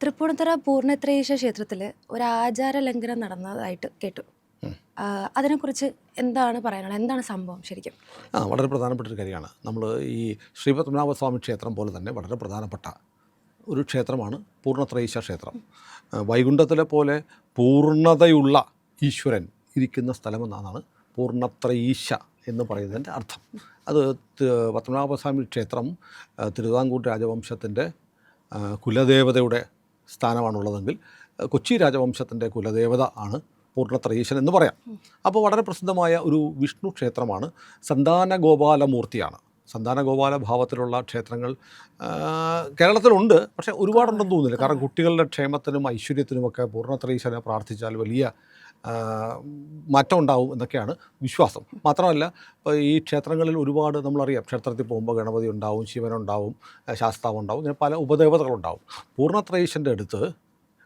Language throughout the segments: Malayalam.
തൃപ്പൂണിത്തറ പൂർണത്രയീശ ക്ഷേത്രത്തിൽ ഒരു ആചാര ലംഘനം നടന്നതായിട്ട് കേട്ടു അതിനെക്കുറിച്ച് എന്താണ് പറയാനുള്ളത്? എന്താണ് സംഭവം ശരിക്കും? ആ വളരെ പ്രധാനപ്പെട്ട ഒരു കാര്യമാണ്. നമ്മൾ ഈ ശ്രീപത്മനാഭ സ്വാമി ക്ഷേത്രം പോലെ തന്നെ വളരെ പ്രധാനപ്പെട്ട ഒരു ക്ഷേത്രമാണ് പൂർണത്രയീശ ക്ഷേത്രം. വൈകുണ്ഠത്തിലെ പോലെ പൂർണതയുള്ള ഈശ്വരൻ ഇരിക്കുന്ന സ്ഥലമെന്നാണ് പൂർണത്രയീശ എന്ന് പറയുന്നതിന്റെ അർത്ഥം. അത് പത്മനാഭസ്വാമി ക്ഷേത്രം തിരുവിതാംകൂർ രാജവംശത്തിന്റെ കുലദേവതയുടെ സ്ഥാനമാണുള്ളതെങ്കിൽ കൊച്ചി രാജവംശത്തിന്റെ കുലദേവത ആണ് പൂർണത്രയീശൻ എന്ന് പറയാം. അപ്പോൾ വളരെ പ്രസിദ്ധമായ ഒരു വിഷ്ണു ക്ഷേത്രമാണ് സന്താന ഗോപാലമൂർത്തിയാണ് സന്താന ഗോപാല ഭാവത്തിലുള്ള ക്ഷേത്രങ്ങൾ കേരളത്തിലുണ്ട് പക്ഷേ ഒരുപാടുണ്ടെന്ന് തോന്നുന്നില്ല. കാരണം കുട്ടികളുടെ ക്ഷേമത്തിനും ഐശ്വര്യത്തിനുമൊക്കെ പൂർണത്രയീശനെ പ്രാർത്ഥിച്ചാൽ വലിയ മാറ്റം ഉണ്ടാവും എന്നൊക്കെയാണ് വിശ്വാസം. മാത്രമല്ല ഈ ക്ഷേത്രങ്ങളിൽ ഒരുപാട് നമ്മളറിയാം ക്ഷേത്രത്തിൽ പോകുമ്പോൾ ഗണപതി ഉണ്ടാവും ശിവനുണ്ടാവും ശാസ്താവ് ഉണ്ടാവും ഇങ്ങനെ പല ഉപദേവതകളുണ്ടാവും. പൂർണത്രയീശന്റെ അടുത്ത്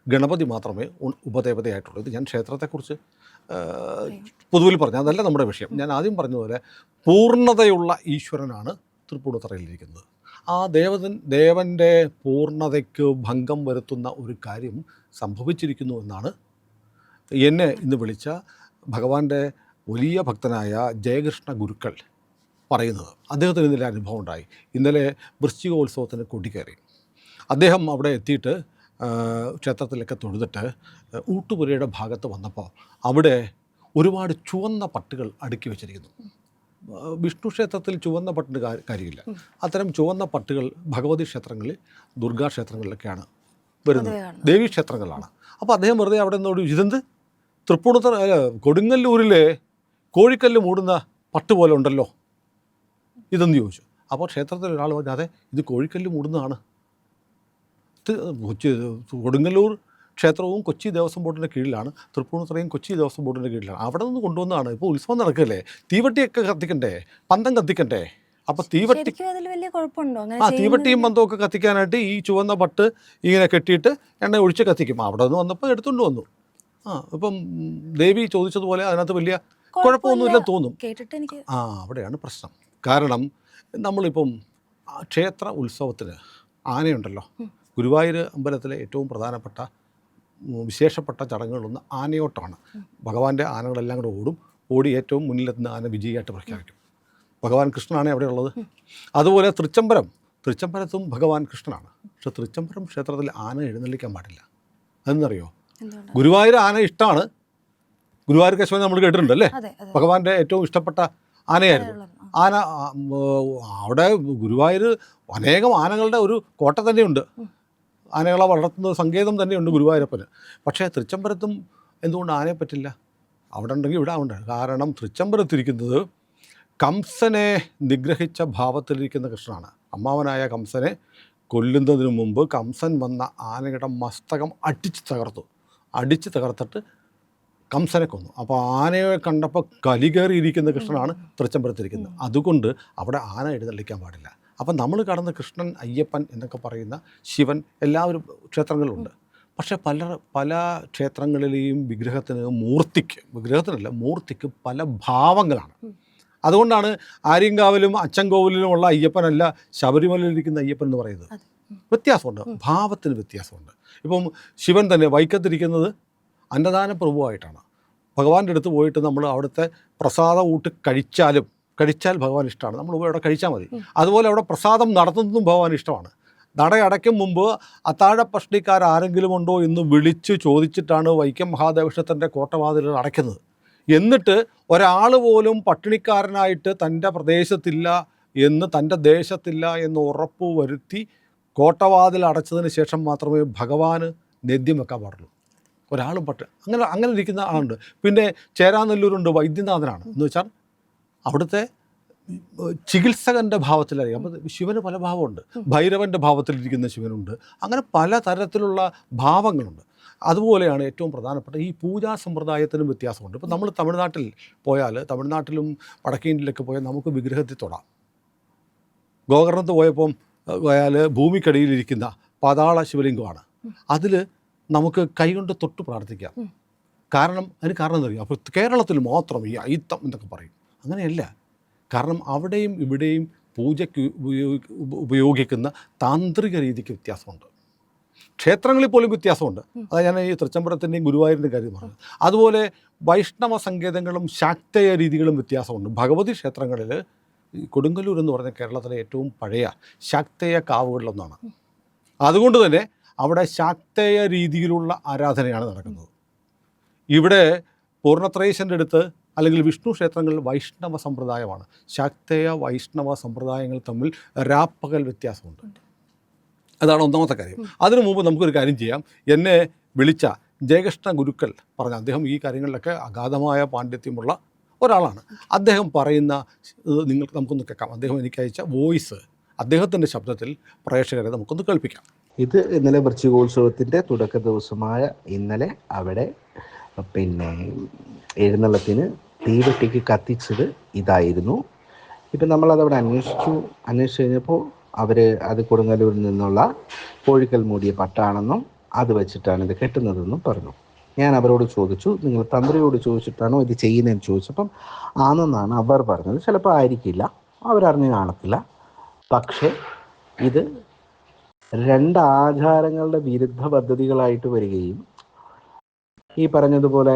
ഗണപതി മാത്രമേ ഉപദേവതയായിട്ടുള്ളൂ. ഇത് ഞാൻ ക്ഷേത്രത്തെക്കുറിച്ച് പൊതുവിൽ പറഞ്ഞു അതല്ല നമ്മുടെ വിഷയം. ഞാൻ ആദ്യം പറഞ്ഞതുപോലെ പൂർണതയുള്ള ഈശ്വരനാണ് തൃപ്പൂണിത്തറയിലിരിക്കുന്നത്. ആ ദേവതൻ ദേവന്റെ പൂർണതയ്ക്ക് ഭംഗം വരുത്തുന്ന ഒരു കാര്യം സംഭവിച്ചിരിക്കുന്നു എന്നാണ് എന്നെ ഇന്ന് വിളിച്ച ഭഗവാന്റെ വലിയ ഭക്തനായ ജയകൃഷ്ണ ഗുരുക്കൾ പറയുന്നത് അദ്ദേഹത്തിന് ഇന്നലെ അനുഭവം ഉണ്ടായി. ഇന്നലെ വൃശ്ചികോത്സവത്തിന് കൂട്ടിക്കയറി അദ്ദേഹം അവിടെ എത്തിയിട്ട് ക്ഷേത്രത്തിലൊക്കെ തൊഴുതിട്ട് ഊട്ടുപുരയുടെ ഭാഗത്ത് വന്നപ്പോൾ അവിടെ ഒരുപാട് ചുവന്ന പട്ടുകൾ അടുക്കി വെച്ചിരിക്കുന്നു. വിഷ്ണു ക്ഷേത്രത്തിൽ ചുവന്ന പട്ടിന് കാര്യമില്ല. അത്തരം ചുവന്ന പട്ടുകൾ ഭഗവതി ക്ഷേത്രങ്ങളിൽ ദുർഗാ ക്ഷേത്രങ്ങളിലൊക്കെയാണ് വരുന്നത്. ദേവീക്ഷേത്രങ്ങളിലാണ്. ദേവീ അപ്പോൾ അദ്ദേഹം വെറുതെ അവിടെ നിന്നോട് ഇതെന്ത്? തൃപ്പൂണിത്തറ കൊടുങ്ങല്ലൂരിലെ കോഴിക്കല്ല് മൂടുന്ന പട്ട് പോലെ ഉണ്ടല്ലോ. ഇതെന്ന് ചോദിച്ചു. അപ്പോൾ ക്ഷേത്രത്തിൽ ഒരാൾ പറഞ്ഞു അതെ ഇത് കോഴിക്കല്ല് മൂടുന്നതാണ്. കൊച്ചി കൊടുങ്ങല്ലൂർ ക്ഷേത്രവും കൊച്ചി ദേവസ്വം ബോർഡിന്റെ കീഴിലാണ് തൃപ്പൂണിത്തറയും കൊച്ചി ദേവസ്വം ബോർഡിന്റെ കീഴിലാണ്. അവിടെ നിന്ന് കൊണ്ടുവന്നതാണ്. ഇപ്പോൾ ഉത്സവം നടക്കല്ലേ? തീവട്ടിയൊക്കെ കത്തിക്കണ്ടേ? പന്തം കത്തിക്കണ്ടേ? അപ്പോൾ തീവട്ടി ആ തീവട്ടിയും പന്തമൊക്കെ കത്തിക്കാനായിട്ട് ഈ ചുവന്ന പട്ട് ഇങ്ങനെ കെട്ടിയിട്ട് എണ്ണ ഒഴിച്ച് കത്തിക്കും. അവിടെ നിന്ന് വന്നപ്പോൾ എടുത്തുകൊണ്ട് വന്നു. ആ ഇപ്പം ദേവി ചോദിച്ചതുപോലെ അതിനകത്ത് വലിയ കുഴപ്പമൊന്നുമില്ല തോന്നും. കേട്ടിട്ട് എനിക്ക് ആ അവിടെയാണ് പ്രശ്നം. കാരണം നമ്മളിപ്പം ക്ഷേത്ര ഉത്സവത്തിന് ആനയുണ്ടല്ലോ. ഗുരുവായൂർ അമ്പലത്തിലെ ഏറ്റവും പ്രധാനപ്പെട്ട വിശേഷപ്പെട്ട ചടങ്ങുകളൊന്ന് ആനയോട്ടമാണ്. ഭഗവാന്റെ ആനകളെല്ലാം കൂടെ ഓടും. ഓടി ഏറ്റവും മുന്നിലെത്തുന്ന ആന വിജയിയായിട്ട് പ്രഖ്യാപിക്കും. ഭഗവാൻ കൃഷ്ണനാണ് അവിടെ ഉള്ളത് അതുപോലെ തൃച്ചംബരം. തൃച്ചംബരത്തും ഭഗവാൻ കൃഷ്ണനാണ്. പക്ഷെ തൃച്ചംബരം ക്ഷേത്രത്തിൽ ആന എഴുന്നള്ളിക്കാൻ പാടില്ല. അതെന്നറിയോ ഗുരുവായൂർ ആന ഇഷ്ടമാണ്. ഗുരുവായൂർ കേശവൻ നമ്മൾ കേട്ടിട്ടുണ്ട് അല്ലേ ഭഗവാന്റെ ഏറ്റവും ഇഷ്ടപ്പെട്ട ആനയായിരുന്നു. ആന അവിടെ ഗുരുവായൂർ അനേകം ആനകളുടെ ഒരു കോട്ട തന്നെയുണ്ട്. ആനകളെ വളർത്തുന്ന സങ്കേതം തന്നെയുണ്ട് ഗുരുവായൂരപ്പന്. പക്ഷേ തൃച്ചംബരത്തും എന്തുകൊണ്ട് ആനയെ പറ്റില്ല? അവിടെ ഉണ്ടെങ്കിൽ ഇവിടെ ഉണ്ട് കാരണം തൃച്ചംബരത്തിരിക്കുന്നത് കംസനെ നിഗ്രഹിച്ച ഭാവത്തിലിരിക്കുന്ന കൃഷ്ണനാണ്. അമ്മാവനായ കംസനെ കൊല്ലുന്നതിന് മുമ്പ് കംസൻ വന്ന ആനയുടെ മസ്തകം അടിച്ച് തകർത്തു. അടിച്ച് തകർത്തിട്ട് കംസനെ കൊന്നു. അപ്പോൾ ആനയെ കണ്ടപ്പോൾ കലികേറിയിരിക്കുന്ന കൃഷ്ണനാണ് തൃച്ചംബരത്തിരിക്കുന്നത്. അതുകൊണ്ട് അവിടെ ആന എഴുന്നള്ളിക്കാൻ പാടില്ല. അപ്പം നമ്മൾ കാണുന്ന കൃഷ്ണൻ അയ്യപ്പൻ എന്നൊക്കെ പറയുന്ന ശിവൻ എല്ലാവരും ക്ഷേത്രങ്ങളുണ്ട് പക്ഷേ പല പല ക്ഷേത്രങ്ങളിലെയും വിഗ്രഹത്തിന് മൂർത്തിക്ക് വിഗ്രഹത്തിനല്ല മൂർത്തിക്ക് പല ഭാവങ്ങളാണ്. അതുകൊണ്ടാണ് ആര്യങ്കാവിലും അച്ചൻകോവിലിലുമുള്ള അയ്യപ്പനല്ല ശബരിമലയിലിരിക്കുന്ന അയ്യപ്പൻ എന്ന് പറയുന്നത്. വ്യത്യാസമുണ്ട്. ഭാവത്തിന് വ്യത്യാസമുണ്ട്. ഇപ്പം ശിവൻ തന്നെ വൈക്കത്തിരിക്കുന്നത് അന്നദാന പ്രഭുവായിട്ടാണ്. ഭഗവാന്റെ അടുത്ത് പോയിട്ട് നമ്മൾ അവിടുത്തെ പ്രസാദം ഊട്ട് കഴിച്ചാലും കഴിച്ചാൽ ഭഗവാൻ ഇഷ്ടമാണ്. നമ്മൾ പോയി അവിടെ കഴിച്ചാൽ മതി. അതുപോലെ അവിടെ പ്രസാദം നടത്തുന്നതും ഭഗവാൻ ഇഷ്ടമാണ്. നട അടയ്ക്കും മുമ്പ് അത്താഴ ആരെങ്കിലും ഉണ്ടോ എന്ന് വിളിച്ച് ചോദിച്ചിട്ടാണ് വൈക്കം മഹാദേവക്ഷത്തിന്റെ കോട്ടവാതിലുകൾ അടയ്ക്കുന്നത്. എന്നിട്ട് ഒരാൾ പോലും പട്ടിണിക്കാരനായിട്ട് തന്റെ പ്രദേശത്തില്ല എന്ന് തന്റെ ദേശത്തില്ല എന്ന് ഉറപ്പ് വരുത്തി കോട്ടവാതിൽ അടച്ചതിന് ശേഷം മാത്രമേ ഭഗവാന് നേദ്യം വെക്കാൻ പാടുള്ളൂ. ഒരാളും പട്ട് അങ്ങനെ അങ്ങനെ ഇരിക്കുന്ന ആളുണ്ട്. പിന്നെ ചേരാനെല്ലൂരുണ്ട് വൈദ്യനാഥനാണ്. എന്ന് വെച്ചാൽ അവിടുത്തെ ചികിത്സകന്റെ ഭാവത്തിലായിരിക്കും. അപ്പം ശിവന് പല ഭാവമുണ്ട്. ഭൈരവന്റെ ഭാവത്തിലിരിക്കുന്ന ശിവനുണ്ട്. അങ്ങനെ പല തരത്തിലുള്ള ഭാവങ്ങളുണ്ട്. അതുപോലെയാണ് ഏറ്റവും പ്രധാനപ്പെട്ട ഈ പൂജാ സമ്പ്രദായത്തിനും വ്യത്യാസമുണ്ട്. ഇപ്പം നമ്മൾ തമിഴ്നാട്ടിൽ പോയാൽ തമിഴ്നാട്ടിലും വടക്കേ ഇന്ത്യയിലൊക്കെ പോയാൽ നമുക്ക് വിഗ്രഹത്തിൽ തൊടാം. ഗോകർണത്ത് പോയപ്പം പോയാൽ ഭൂമിക്കടിയിലിരിക്കുന്ന പാതാള ശിവലിംഗമാണ്. അതിൽ നമുക്ക് കൈകൊണ്ട് തൊട്ട് പ്രാർത്ഥിക്കാം. കാരണം അതിന് കാരണം എന്തറിയാം അപ്പോൾ കേരളത്തിൽ മാത്രം ഈ അയിത്തം എന്നൊക്കെ പറയും. അങ്ങനെയല്ല. കാരണം അവിടെയും ഇവിടെയും പൂജയ്ക്ക് ഉപയോഗി ഉപയോഗിക്കുന്ന താന്ത്രിക രീതിക്ക് വ്യത്യാസമുണ്ട്. ക്ഷേത്രങ്ങളിൽ പോലും വ്യത്യാസമുണ്ട്. അത് ഞാൻ ഈ തൃച്ചംബരത്തിന്റെയും ഗുരുവായൂരിന്റെ കാര്യം പറഞ്ഞത്. അതുപോലെ വൈഷ്ണവ സങ്കേതങ്ങളും ശാക്തേയ രീതികളും വ്യത്യാസമുണ്ട്. ഭഗവതി ക്ഷേത്രങ്ങളിൽ കൊടുങ്ങല്ലൂർ എന്ന് പറഞ്ഞ കേരളത്തിലെ ഏറ്റവും പഴയ ശാക്തേയ കാവുകളിലൊന്നാണ്. അതുകൊണ്ട് തന്നെ അവിടെ ശാക്തേയ രീതിയിലുള്ള ആരാധനയാണ് നടക്കുന്നത്. ഇവിടെ പൂർണത്രേശന്റെ അടുത്ത് അല്ലെങ്കിൽ വിഷ്ണു ക്ഷേത്രങ്ങളിൽ വൈഷ്ണവ സമ്പ്രദായമാണ്. ശാക്തേയ വൈഷ്ണവ സമ്പ്രദായങ്ങൾ തമ്മിൽ രാപ്പകൽ വ്യത്യാസമുണ്ട്. അതാണ് ഒന്നാമത്തെ കാര്യം. അതിനു മുമ്പ് നമുക്കൊരു കാര്യം ചെയ്യാം. എന്നെ വിളിച്ച ജയകൃഷ്ണ ഗുരുക്കൾ പറഞ്ഞ അദ്ദേഹം ഈ കാര്യങ്ങളിലൊക്കെ അഗാധമായ പാണ്ഡിത്യമുള്ള ഒരാളാണ്. അദ്ദേഹം പറയുന്ന നിങ്ങൾക്ക് നമുക്കൊന്ന് കേൾക്കാം. അദ്ദേഹം എനിക്ക് അയച്ച വോയിസ് അദ്ദേഹത്തിന്റെ ശബ്ദത്തിൽ പ്രേക്ഷകരെ നമുക്കൊന്ന് കേൾപ്പിക്കാം. ഇത് ഇന്നലെ വൃശ്ചികോത്സവത്തിന്റെ തുടക്ക ദിവസമായ ഇന്നലെ അവിടെ പിന്നെ എഴുന്നള്ളത്തിന് തീവെട്ടിക്ക് കത്തിച്ചത് ഇതായിരുന്നു. ഇപ്പം നമ്മളത് അവിടെ അന്വേഷിച്ചു. അന്വേഷിച്ച് കഴിഞ്ഞപ്പോൾ അവർ അത് കൊടുങ്ങല്ലൂരിൽ നിന്നുള്ള കോഴിക്കൽ മൂടിയ പട്ടാണെന്നും അത് വെച്ചിട്ടാണ് ഇത് കെട്ടുന്നതെന്നും പറഞ്ഞു. ഞാൻ അവരോട് ചോദിച്ചു നിങ്ങൾ തന്ത്രിയോട് ചോദിച്ചിട്ടാണോ ഇത് ചെയ്യുന്നതെന്ന് ചോദിച്ചപ്പം ആണെന്നാണ് അവർ പറഞ്ഞത്. ചിലപ്പോൾ ആയിരിക്കില്ല. അവരറിഞ്ഞ് കാണത്തില്ല. പക്ഷേ ഇത് രണ്ട് ആചാരങ്ങളുടെ വിരുദ്ധ പദ്ധതികളായിട്ട് വരികയും ഈ പറഞ്ഞതുപോലെ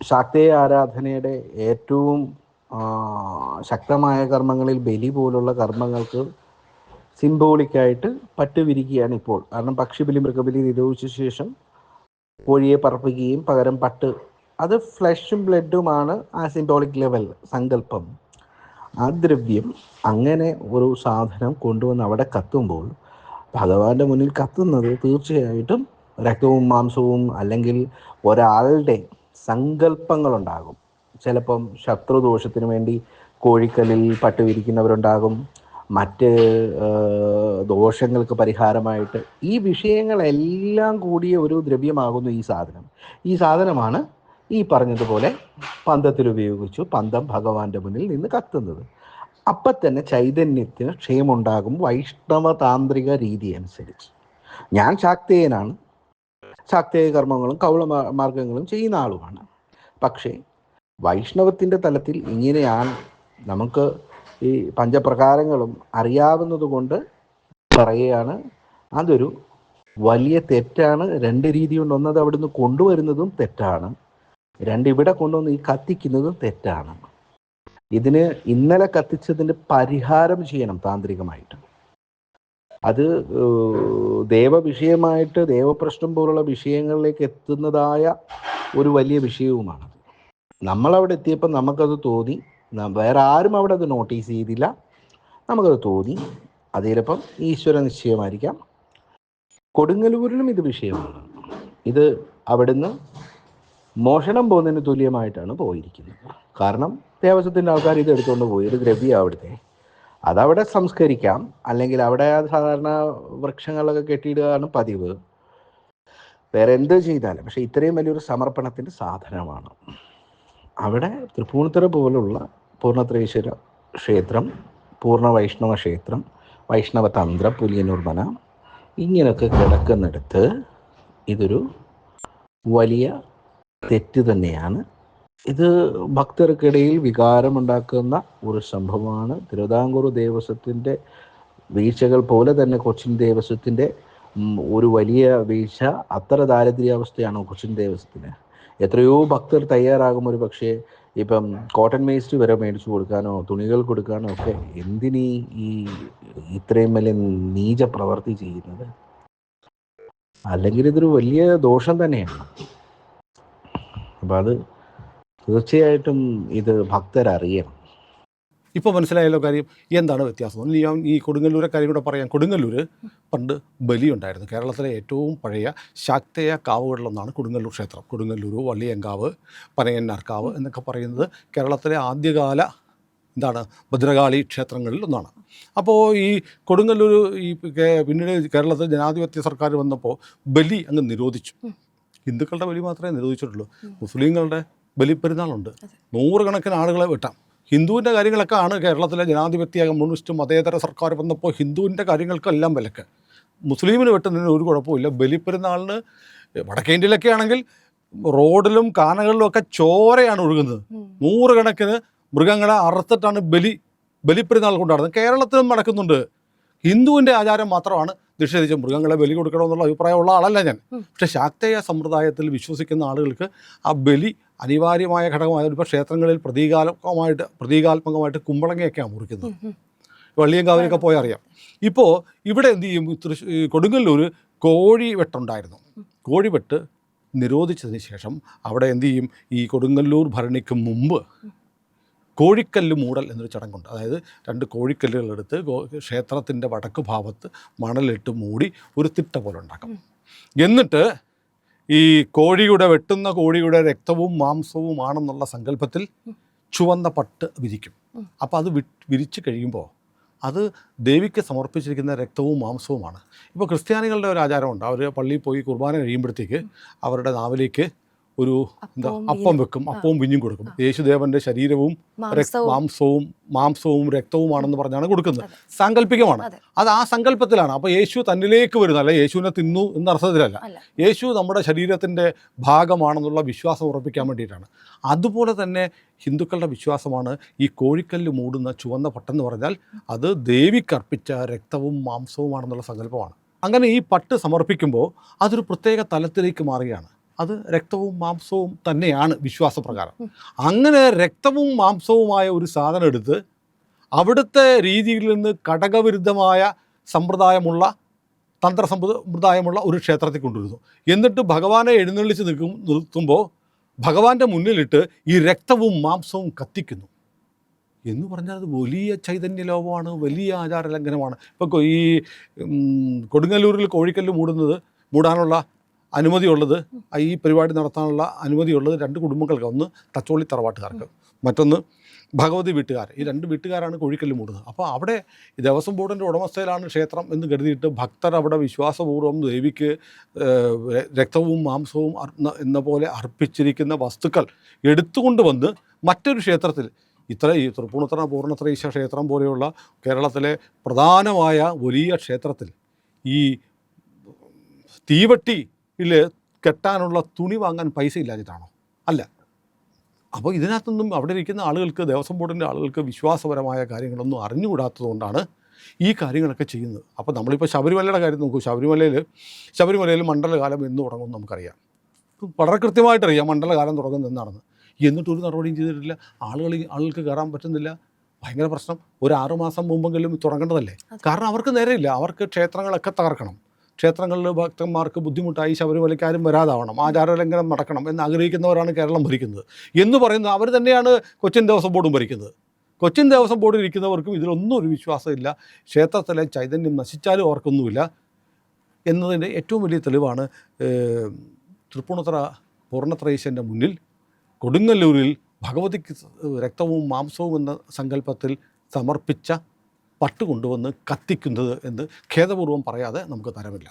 ശാക്തേയ ആരാധനയുടെ ഏറ്റവും ശക്തമായ കർമ്മങ്ങളിൽ ബലി പോലുള്ള കർമ്മങ്ങൾക്ക് സിംബോളിക്കായിട്ട് പട്ടുവിരിക്കുകയാണ് ഇപ്പോൾ. കാരണം പക്ഷിബലി മൃഗബലി നിരോധിച്ച ശേഷം കോഴിയെ പറപ്പിക്കുകയും പകരം പട്ട്. അത് ഫ്ലഷും ബ്ലഡുമാണ് ആ സിംബോളിക് ലെവൽ സങ്കല്പം. ആ ദ്രവ്യം അങ്ങനെ ഒരു സാധനം കൊണ്ടുവന്ന് അവിടെ കത്തുമ്പോൾ ഭഗവാന്റെ മുന്നിൽ കത്തുന്നത് തീർച്ചയായിട്ടും രക്തവും മാംസവും അല്ലെങ്കിൽ ഒരാളുടെ സങ്കല്പങ്ങളുണ്ടാകും. ചിലപ്പം ശത്രുദോഷത്തിന് വേണ്ടി കോഴിക്കല്ലിൽ പട്ടുവിരിക്കുന്നവരുണ്ടാകും മറ്റ് ദോഷങ്ങൾക്ക് പരിഹാരമായിട്ട് ഈ വിഷയങ്ങളെല്ലാം കൂടിയ ഒരു ദ്രവ്യമാകുന്നു ഈ സാധനം. ഈ സാധനമാണ് ഈ പറഞ്ഞതുപോലെ പന്തത്തിൽ ഉപയോഗിച്ചു പന്തം ഭഗവാന്റെ മുന്നിൽ നിന്ന് കത്തുന്നത്. അപ്പം തന്നെ ചൈതന്യത്തിന് ക്ഷയമുണ്ടാകും വൈഷ്ണവ താന്ത്രിക രീതി അനുസരിച്ച്. ഞാൻ ശാക്തേയനാണ്. ശാക്തേയ കർമ്മങ്ങളും കൗള മാർഗങ്ങളും ചെയ്യുന്ന ആളുമാണ്. പക്ഷേ വൈഷ്ണവത്തിന്റെ തലത്തിൽ ഇങ്ങനെയാണ് നമുക്ക് ഈ പഞ്ചപ്രകാരങ്ങളും അറിയാവുന്നത് കൊണ്ട് പറയുകയാണ്. അതൊരു വലിയ തെറ്റാണ്. രണ്ട് രീതി കൊണ്ട് ഒന്നത് അവിടുന്ന് കൊണ്ടുവരുന്നതും തെറ്റാണ്. രണ്ട് ഇവിടെ കൊണ്ടുവന്ന് ഈ കത്തിക്കുന്നതും തെറ്റാണ്. ഇതിന് ഇന്നലെ കത്തിച്ചതിന് പരിഹാരം ചെയ്യണം താന്ത്രികമായിട്ട്. അത് ദേവവിഷയമായിട്ട് ദേവപ്രശ്നം പോലുള്ള വിഷയങ്ങളിലേക്ക് എത്തുന്നതായ ഒരു വലിയ വിഷയവുമാണ് നമ്മളവിടെ എത്തിയപ്പോൾ നമുക്കത് തോന്നി. വേറെ ആരും അവിടെ അത് നോട്ടീസ് ചെയ്തില്ല. നമുക്കത് തോന്നി. അതിലപ്പം ഈശ്വര നിശ്ചയമായിരിക്കാം. കൊടുങ്ങല്ലൂരിലും ഇത് വിഷയമാണ്. ഇത് അവിടുന്ന് മോഷണം പോകുന്നതിന് തുല്യമായിട്ടാണ് പോയിരിക്കുന്നത്. കാരണം ദേവസ്വത്തിന്റെ ആൾക്കാർ ഇത് എടുത്തുകൊണ്ട് പോയി. ഒരു ദ്രവ്യം അവിടുത്തെ. അതവിടെ സംസ്കരിക്കാം. അല്ലെങ്കിൽ അവിടെ സാധാരണ വൃക്ഷങ്ങളൊക്കെ കെട്ടിയിടുകയാണ് പതിവ്. വേറെ എന്ത് ചെയ്താലും. പക്ഷേ ഇത്രയും വലിയൊരു സമർപ്പണത്തിന്റെ സാധനമാണ്. അവിടെ തൃപ്പൂണിത്തുറ പോലുള്ള പൂർണത്രേശ്വര ക്ഷേത്രം പൂർണ വൈഷ്ണവ ക്ഷേത്രം വൈഷ്ണവ തന്ത്ര പുലിയനൂർ മന ഇങ്ങനെയൊക്കെ കിടക്കുന്നിടത്ത് ഇതൊരു വലിയ തെറ്റ് തന്നെയാണ്. ഇത് ഭക്തർക്കിടയിൽ വികാരമുണ്ടാക്കുന്ന ഒരു സംഭവമാണ്. തിരുവിതാംകൂർ ദേവസ്വത്തിന്റെ വീഴ്ചകൾ പോലെ തന്നെ കൊച്ചിൻ ദേവസ്വത്തിന്റെ ഒരു വലിയ വീഴ്ച അത്ര ദാരിദ്ര്യാവസ്ഥയാണ് കൊച്ചിൻ ദേവസ്വത്തിന്? എത്രയോ ഭക്തർ തയ്യാറാകും ഒരു പക്ഷേ ഇപ്പം കോട്ടൺ വേസ്റ്റ് വരെ മേടിച്ചു കൊടുക്കാനോ തുണികൾ കൊടുക്കാനോ ഒക്കെ എന്തിനീ ഈ ഇത്രയും വലിയ നീച പ്രവൃത്തി ചെയ്യുന്നത്? അല്ലെങ്കിൽ ഇതൊരു വലിയ ദോഷം തന്നെയാണ്. അപ്പം അത് തീർച്ചയായിട്ടും ഇത് ഭക്തരറിയണം. ഇപ്പോൾ മനസ്സിലായല്ലോ കാര്യം എന്താണ് വ്യത്യാസം? ഞാൻ ഈ കൊടുങ്ങല്ലൂരെ കാര്യം കൂടെ പറയാം. കൊടുങ്ങല്ലൂർ പണ്ട് ബലിയുണ്ടായിരുന്നു. കേരളത്തിലെ ഏറ്റവും പഴയ ശാക്തേയ കാവുകളിലൊന്നാണ് കൊടുങ്ങല്ലൂർ ക്ഷേത്രം. കൊടുങ്ങല്ലൂർ വള്ളിയങ്കാവ് പനയന്നാർക്കാവ് എന്നൊക്കെ പറയുന്നത് കേരളത്തിലെ ആദ്യകാല എന്താണ് ഭദ്രകാളി ക്ഷേത്രങ്ങളിൽ ഒന്നാണ്. അപ്പോൾ ഈ കൊടുങ്ങല്ലൂർ ഈ പിന്നീട് കേരളത്തിൽ ജനാധിപത്യ സർക്കാർ വന്നപ്പോൾ ബലി അങ്ങ് നിരോധിച്ചു. ഹിന്ദുക്കളുടെ ബലി മാത്രമേ നിരോധിച്ചിട്ടുള്ളൂ. മുസ്ലിങ്ങളുടെ ബലിപ്പെരുന്നാളുണ്ട്. നൂറുകണക്കിന് ആളുകളെ വെട്ടാം. ഹിന്ദുവിന്റെ കാര്യങ്ങളൊക്കെ ആണ് കേരളത്തിലെ ജനാധിപത്യ കമ്മ്യൂണിസ്റ്റ് മതേതര സർക്കാർ വന്നപ്പോൾ ഹിന്ദുവിന്റെ കാര്യങ്ങൾക്കെല്ലാം വിലക്ക്. മുസ്ലിമിന് വെട്ടുന്നതിന് ഒരു കുഴപ്പമില്ല ബലിപ്പെരുന്നാളിന് വടക്കേ ഇന്ത്യയിലൊക്കെ ആണെങ്കിൽ റോഡിലും കാനകളിലും ഒക്കെ ചോരയാണ് ഒഴുകുന്നത്. നൂറുകണക്കിന് മൃഗങ്ങളെ അറുത്തിട്ടാണ് ബലി ബലിപ്പെരുന്നാൾ കൊണ്ടാടുന്നത്. കേരളത്തിലും നടക്കുന്നുണ്ട്. ഹിന്ദുവിന്റെ ആചാരം മാത്രമാണ് നിഷേധിച്ച മൃഗങ്ങളെ ബലി കൊടുക്കണമെന്നുള്ള അഭിപ്രായമുള്ള ആളല്ല ഞാൻ. പക്ഷേ ശാക്തേയ സമ്പ്രദായത്തിൽ വിശ്വസിക്കുന്ന ആളുകൾക്ക് ആ ബലി അനിവാര്യമായ ഘടകമായ ഇപ്പോൾ ക്ഷേത്രങ്ങളിൽ പ്രതീകാത്മകമായിട്ട് പ്രതീകാത്മകമായിട്ട് കുമ്പളങ്ങയൊക്കെയാണ് മുറിക്കുന്നത്. വള്ളിയങ്കാവിലൊക്കെ പോയി അറിയാം. ഇപ്പോൾ ഇവിടെ എന്ത് ചെയ്യും? തൃശ്ശൂർ കൊടുങ്ങല്ലൂർ കോഴി വെട്ടുണ്ടായിരുന്നു. കോഴി വെട്ട് നിരോധിച്ചതിന് ശേഷം അവിടെ എന്ത് ചെയ്യും? ഈ കൊടുങ്ങല്ലൂർ ഭരണിക്ക് മുമ്പ് കോഴിക്കല്ല് മൂടൽ എന്നൊരു ചടങ്ങുണ്ട്. അതായത് രണ്ട് കോഴിക്കല്ലുകൾ എടുത്ത് ക്ഷേത്രത്തിന്റെ വടക്ക് ഭാഗത്ത് മണലിട്ട് മൂടി ഒരു തിട്ട പോലെ ഉണ്ടാക്കും. എന്നിട്ട് ഈ കോഴിയുടെ വെട്ടുന്ന കോഴിയുടെ രക്തവും മാംസവും ആണെന്നുള്ള സങ്കല്പത്തിൽ ചുവന്ന പട്ട് വിരിക്കും. അപ്പോൾ അത് വിരിച്ച് കഴിയുമ്പോൾ അത് ദേവിക്ക് സമർപ്പിച്ചിരിക്കുന്ന രക്തവും മാംസവുമാണ്. ഇപ്പോൾ ക്രിസ്ത്യാനികളുടെ ഒരു ആചാരമുണ്ട്. അവർ പള്ളിയിൽ പോയി കുർബാന കഴിയുമ്പോഴത്തേക്ക് അവരുടെ നാവിലേക്ക് ഒരു എന്താ അപ്പം വെക്കും അപ്പവും പിഞ്ഞും കൊടുക്കും. യേശുദേവന്റെ ശരീരവും മാംസവും. മാംസവും രക്തവുമാണെന്ന് പറഞ്ഞാണ് കൊടുക്കുന്നത്. സാങ്കല്പികമാണ്. അത്. ആ സങ്കല്പത്തിലാണ്. അപ്പോൾ യേശു തന്നിലേക്ക് വരുന്ന. അല്ല യേശുവിനെ തിന്നു എന്ന അർത്ഥത്തിലല്ല. യേശു നമ്മുടെ ശരീരത്തിന്റെ ഭാഗമാണെന്നുള്ള വിശ്വാസം ഉറപ്പിക്കാൻ വേണ്ടിയിട്ടാണ്. അതുപോലെ തന്നെ ഹിന്ദുക്കളുടെ വിശ്വാസമാണ് ഈ കോഴിക്കല്ല് മൂടുന്ന ചുവന്ന പട്ടെന്ന് പറഞ്ഞാൽ അത് ദേവിക്കർപ്പിച്ച രക്തവും മാംസവുമാണെന്നുള്ള സങ്കല്പമാണ്. അങ്ങനെ ഈ പട്ട് സമർപ്പിക്കുമ്പോൾ അതൊരു പ്രത്യേക തലത്തിലേക്ക് മാറുകയാണ്. അത് രക്തവും മാംസവും തന്നെയാണ് വിശ്വാസപ്രകാരം. അങ്ങനെ രക്തവും മാംസവുമായ ഒരു സാധനം എടുത്ത് അവിടുത്തെ രീതിയിൽ നിന്ന് ഘടകവിരുദ്ധമായ സമ്പ്രദായമുള്ള തന്ത്ര സമ്പ്രദായമുള്ള ഒരു ക്ഷേത്രത്തിൽ കൊണ്ടുവരുന്നു. എന്നിട്ട് ഭഗവാനെ എഴുന്നള്ളിച്ച് നിൽക്കും നിർത്തുമ്പോൾ ഭഗവാന്റെ മുന്നിലിട്ട് ഈ രക്തവും മാംസവും കത്തിക്കുന്നു. എന്ന് പറഞ്ഞാൽ അത് വലിയ ചൈതന്യ ലോകമാണ് വലിയ ആചാര ലംഘനമാണ് ഇപ്പോൾ ഈ കൊടുങ്ങല്ലൂരിൽ കോഴിക്കല്ല് മൂടുന്നത് മൂടാനുള്ള അനുമതിയുള്ളത് ഈ പരിപാടി നടത്താനുള്ള അനുമതിയുള്ളത് രണ്ട് കുടുംബങ്ങൾക്ക്. ഒന്ന് തച്ചോളി തറവാട്ടുകാർക്ക്. മറ്റൊന്ന് ഭഗവതി വീട്ടുകാർ. ഈ രണ്ട് വീട്ടുകാരാണ് കോഴിക്കല്ല് മൂടുന്നത്. അപ്പോൾ അവിടെ ദേവസ്വം ബോർഡിന്റെ ഉടമസ്ഥയിലാണ് ക്ഷേത്രം എന്ന് കരുതിയിട്ട് ഭക്തർ അവിടെ വിശ്വാസപൂർവം ദേവിക്ക് രക്തവും മാംസവും അർ എന്ന പോലെ അർപ്പിച്ചിരിക്കുന്ന വസ്തുക്കൾ എടുത്തുകൊണ്ട് വന്ന് മറ്റൊരു ക്ഷേത്രത്തിൽ ഇത്ര ഈ തൃപ്പൂണിത്തറ പൂർണത്രയീശ ക്ഷേത്രം പോലെയുള്ള കേരളത്തിലെ പ്രധാനമായ വലിയ ക്ഷേത്രത്തിൽ ഈ തീവട്ടിയിൽ കെട്ടാനുള്ള തുണി വാങ്ങാൻ പൈസ ഇല്ലാഞ്ഞിട്ടാണോ? അല്ല. അപ്പോൾ ഇതിനകത്തൊന്നും അവിടെ ഇരിക്കുന്ന ആളുകൾക്ക് ദേവസ്വം ബോർഡിന്റെ ആളുകൾക്ക് വിശ്വാസപരമായ കാര്യങ്ങളൊന്നും അറിഞ്ഞുകൂടാത്തതുകൊണ്ടാണ് ഈ കാര്യങ്ങളൊക്കെ ചെയ്യുന്നത്. അപ്പോൾ നമ്മളിപ്പോൾ ശബരിമലയുടെ കാര്യം നോക്കൂ. ശബരിമലയിൽ ശബരിമലയിൽ മണ്ഡലകാലം എന്ന് തുടങ്ങും നമുക്കറിയാം. വളരെ കൃത്യമായിട്ടറിയാം മണ്ഡലകാലം തുടങ്ങുന്നത് എന്നാണെന്ന്. എന്നിട്ട് ഒരു നടപടിയും ചെയ്തിട്ടില്ല. ആളുകൾ ആളുകൾക്ക് കയറാൻ പറ്റുന്നില്ല. ഭയങ്കര പ്രശ്നം. ഒരു ആറുമാസം മുമ്പെങ്കിലും തുടങ്ങേണ്ടതല്ലേ? കാരണം അവർക്ക് നേരെയില്ല. അവർക്ക് ക്ഷേത്രങ്ങളൊക്കെ തകർക്കണം. ക്ഷേത്രങ്ങളിൽ ഭക്തന്മാർക്ക് ബുദ്ധിമുട്ടായി ശബരിമലക്കാരും വരാതാവണം ആചാരലംഘനം നടക്കണം എന്ന് ആഗ്രഹിക്കുന്നവരാണ് കേരളം ഭരിക്കുന്നത്. എന്ന് പറയുന്നത് അവർ തന്നെയാണ് കൊച്ചിൻ ദേവസ്വം ബോർഡും ഭരിക്കുന്നത്. കൊച്ചിൻ ദേവസ്വം ബോർഡിൽ ഇരിക്കുന്നവർക്കും ഇതിലൊന്നും ഒരു വിശ്വാസമില്ല ക്ഷേത്രത്തിലെ ചൈതന്യം നശിച്ചാലും അവർക്കൊന്നുമില്ല എന്നതിന്റെ ഏറ്റവും വലിയ തെളിവാണ് തൃപ്പൂണിത്തറ പൂർണത്രയീശന്റെ മുന്നിൽ കൊടുങ്ങല്ലൂരിൽ ഭഗവതിക്ക് രക്തവും മാംസവും എന്ന സങ്കല്പത്തിൽ സമർപ്പിച്ച പട്ട് കൊണ്ടുവന്ന് കത്തിക്കുന്നത് എന്ന് ഖേദപൂർവം പറയാതെ നമുക്ക് തരമില്ല.